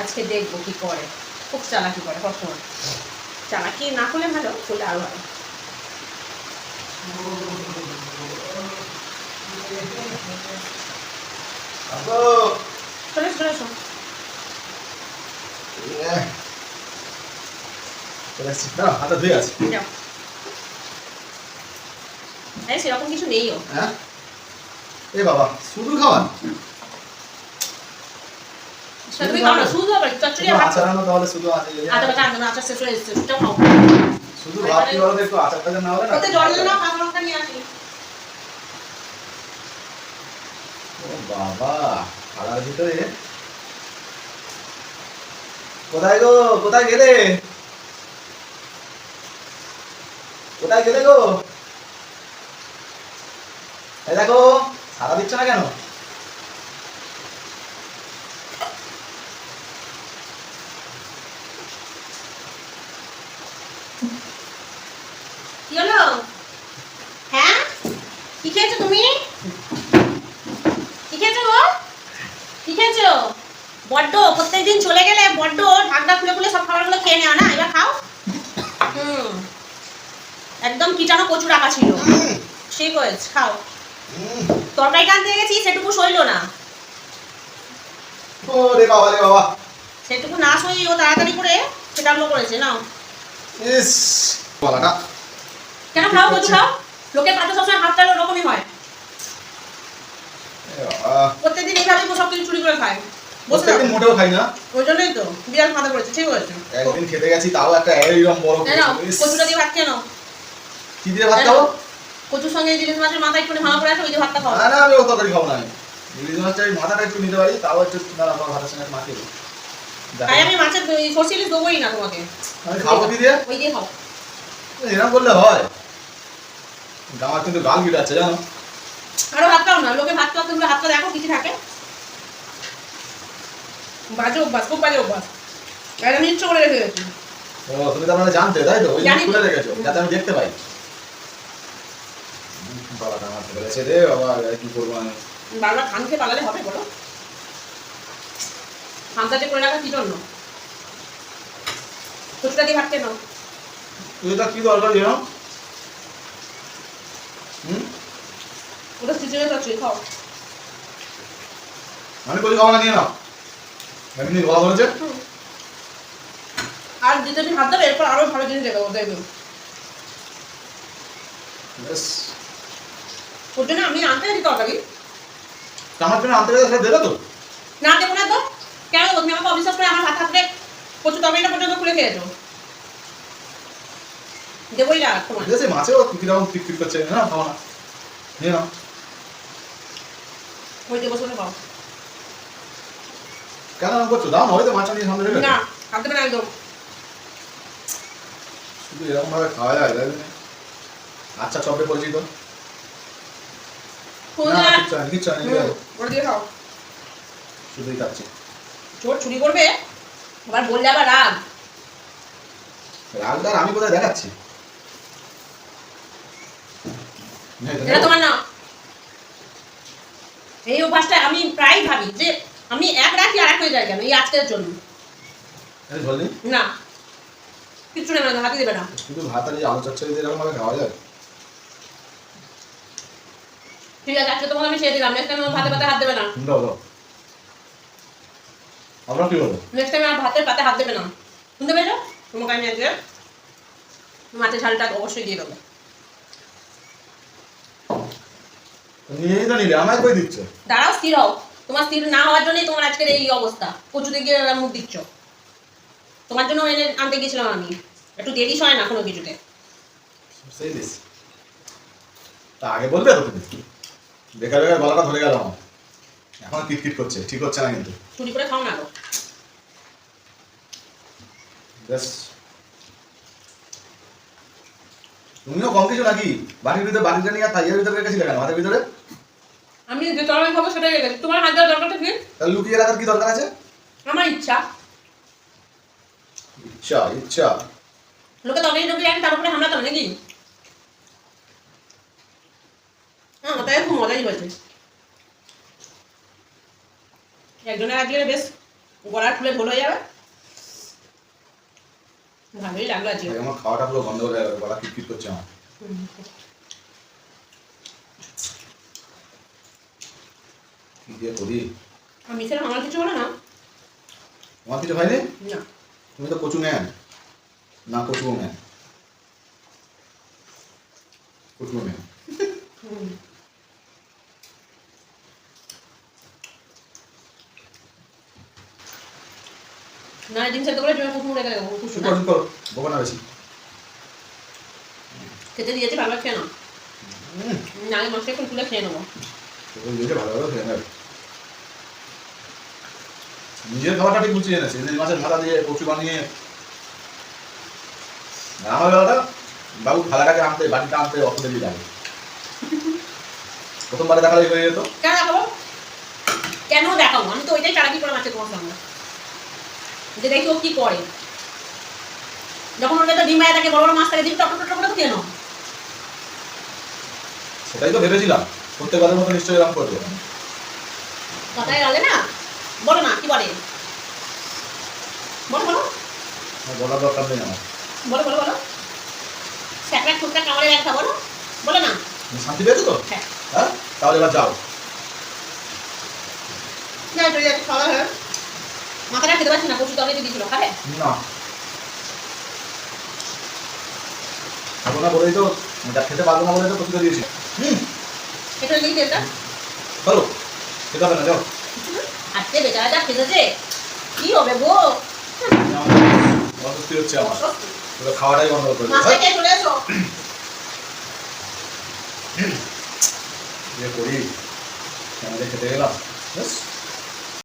আজকে দেখব কি করে। খুব চালাকি করে কখন? চালাকি না করলে ভালো করলে আরও ভালো। চলে ধুয়ে আছে। সেরকম কিছু নেইও। হ্যাঁ? এ বাবা শুধু খাওয়া সেটা তুমি খাও না শুধু একটু না হলে না? বাবা খালার ভিতরে। কোথায় গো কোথায় গেলে? কোথায় গেলে গো? এই দেখো সারা দিচ্ছ না কেন কি হলো হ্যাঁ কি খেয়েছো তুমি কি খেয়েছো গো কি খেয়েছো বড্ড প্রত্যেকদিন চলে গেলে বড্ড ঢাকনা খুলে খুলে সব খাবারগুলো খেয়ে নেওয়া না এবার খাও হুম কিটানো কচু রাখা ছিল। ঠিক হয়েছে খাও। উম, তরকারিটা আনতে গেছি সেটুকু সইলো না। ও বাবা রে বাবা। সেটুকু না সই ও তাড়াতাড়ি করে সেটাগুলো করেছে নাও। ইস বলাটা কেন খাও কচু খাও? লোকের পাতে সবসময় হাত টালো ওরকমই হয়। প্রত্যেকদিন এইভাবেই সব কিছু চুরি করে খায়। প্রত্যেকদিন মোটেও খাই না। ওই জন্যই তো বিরাট মাথা পড়েছে ঠিক হয়েছে একদিন খেতে গেছি তাও একটা এইরকম বড় কচুটা দিয়ে ভাত খেয়ে নাও। কি দিয়ে ভাত খাব? কচুর সঙ্গে ইলিশ মাছের মাথা একটু ভাঙা পড়ে আছে ওই যে ভাতটা খাও। না না আমি ও তরকারি খাব না ইলিশ এই মাথাটা একটু নিতে পারি তাও একটু না আমার ভাতের সঙ্গে মাখিয়ে দেবো তাই আমি মাছের সর্ষে ইলিশ দেবোই না তোমাকে। আমি খাব কি দিয়ে? ওই দিয়ে খাও। এরকম করলে হয়। আমার কিন্তু গাল গিটাচ্ছে জানো? আরও ভাত খাও না লোকে ভাত খাও তুমি হাতটা দেখো কিছু থাকে। বাজে অভ্যাস খুব বাজে অভ্যাস। আর আমি ইচ্ছে করে রেখে গেছি ও তুমি তার মানে জানতে তাই তো? ওই। খুলে রেখেছো যাতে আমি দেখতে পাই। বাবাটা আমার তো বলেছে রে বাবা আর কি করব আমি? বারবার খান খেয়ে পালালে হবে বলো। খানটাতে করে রাখা কি জন্য? কচুটা দিয়ে ভাত খেয়ে এটা কি দরকার এরকম হুম? ওটা সিজনে যাচ্ছে খাও। আমি বলি খাওয়া নিয়ে নাও। এমনি বলা বলেছে আর যেটা তুমি হাত দেবে এরপর আরও ভালো জিনিস দেবে ও দেখবে ব্যাস। ওর জন্য আমি আনতে গেছি তরকারি। আমার জন্য আনতে দেবে তো? না দেবো না তো। কেন? দেবো? তুমি আমাকে অবিশ্বাস করে আমার হাত হাতে প্রচুর তরকারিটা পর্যন্ত খুলে খেয়েছো। দেবোই না আর তোমার দেখেছি মাছেও কীরকম ফিট ফিট করছে না খাওয়া না। নিয়ে নাও। ওই দেবো শুনে পাও কেন করছ? দাও না হয়তো মাছটা নিয়ে সামনে রেখে না একদম। শুধু এরকম ভাবে খাওয়া যায়? আচ্ছা চপে পরিচিত খুলে না না। কিচ্ছু আনি কিচ্ছু আনি হুম, ওটা দিয়ে খাও শুধুই খাচ্ছি চোর চুরি করবে? আবার বললে আবার রাগ। রাগদার আমি কোথায় দেখাচ্ছি? এটা এটা নেব? তোমার না। এই অভ্যাসটা আমি প্রায় ভাবি যে আমি এক রাখি আর এক হয়ে যায় কেন? এই আজকের জন্য। না। কিচ্ছু নেবে না হাতি দেবে না। শুধু ভাত আর আলু চচ্চড়ি দিয়ে এরকম ভাবে খাওয়া যায়? ঠিক আছে আজকে তোমাকে আমি ছেড়ে দিলাম। নেক্সট টাইম ভাতে পাতে হাত দেবে না। দাও দাও। আপনার কি বলব নেক্সট টাইম আর ভাতের পাতে হাত দেবে না। শুনতে পেয়েছ? তোমাকে আমি আজকে মাছের ঝালটা অবশ্যই দিয়ে দেবো। নিয়েই তো নিলে আমায় কই দিচ্ছ? দাঁড়াও স্থির হও। তোমার স্থির না হওয়ার জন্যই তোমার আজকের এই অবস্থা। কচুতে গিয়ে মুখ দিচ্ছ। তোমার জন্য এনে আনতে গেছিলাম আমি। একটু দেরি হয় না কোনো কিছুতে। সেই দিস। তা আগে বলবে তো তুমি। বেকার বেকার গলাটা ধরে গেল। এখন কিটকিট করছে ঠিক হচ্ছে না কিন্তু। চুরি করে খাও না গো তুমিও কম কিছু নাকি? বাড়ির ভিতরে বাড়িটা নিয়ে আর তাইয়ের ভিতরে রেখেছিলে কেন? হাতের ভিতরে? আমি যে তরকারি খাব সেটাই রেখেছি। তোমার হাত দেওয়ার দরকারটা কি? তাহলে লুকিয়ে রাখার কি দরকার আছে? আমার ইচ্ছা। ইচ্ছা ইচ্ছা। লোকে তরকারি ঢুকে রাখে তার উপরে হামলা করে নাকি হ্যাঁ মজাই হয়েছে একজনের আজকে বেশ গলার ফুলে ঢোল হয়ে যাবে। ভালোই লাগল আজকে। আমার খাওয়াটা পুরো বন্ধ হয়ে গেল গলা কিটকিট করছে আমার। কি দিয়ে করি? আর মিসের আমার কিছু হলো না। তোমার কিছু হয়নি? না। তুমি তো কচু ম্যান। না কচু ম্যান। কচু ম্যান। হুম। না ডিম সেদ্ধ করে জমে কুকুর রেখে দেবো না বেশি খেতে দিয়েছি খেয়ে নাও। না আমি মাছটা একটু তুলে খেয়ে নেব। শুকর ভালো ভালো খেয়ে নেবে। নিজের খাবারটা ঠিক বুঝিয়ে এনেছে ইলিশ মাছের মাথা দিয়ে কচু বানিয়ে। আমার বেলাটা বাবু থালাটাকে আনতে বাটিটা আনতে দেরি লাগে প্রথমবারে দেখালেই হয়ে যেত কেন দেখাবো? কেন দেখাবো? আমি তো ওইটাই চালাকি করে মাছে তোমার সঙ্গে। যে দেখি ও কি করে। যখন ওর কাছে ডিম ভাজা থাকে বড় বড় মাছ থাকে ডিম টক টক করে কেন সেটাই তো ভেবেছিলাম। প্রত্যেকবারের মতো নিশ্চয়ই এরকম করবে। কথায় গেলে না? বলো না কি বলে? বলো বলো। বলার দরকার নেই আমার। বলো বলো বলো। স্যাকড়া খুঁটটা কামড়ে দেখা বলো। বলো না। শান্তি পেয়েছ তো? হ্যাঁ। হ্যাঁ? তাহলে এবার যাও। না চলে যাচ্ছে খাওয়া হয়ে মাথাটা খেতে পারছি না? তরকারি দিয়েছিল খাবে? না। খাব না বলেই তো যা খেতে পারব না বলেই তো প্রতিটা দিয়েছি। হুম। এটা দেখি তেলটা? চলো খেতে হবে না যাও। আজকে বেচারা খেতেছে। কি হবে গো? হচ্ছে আমার। খাওয়াটাই বন্ধ করে চলে এসো। ইয়ে করি। খেতে গেলাম?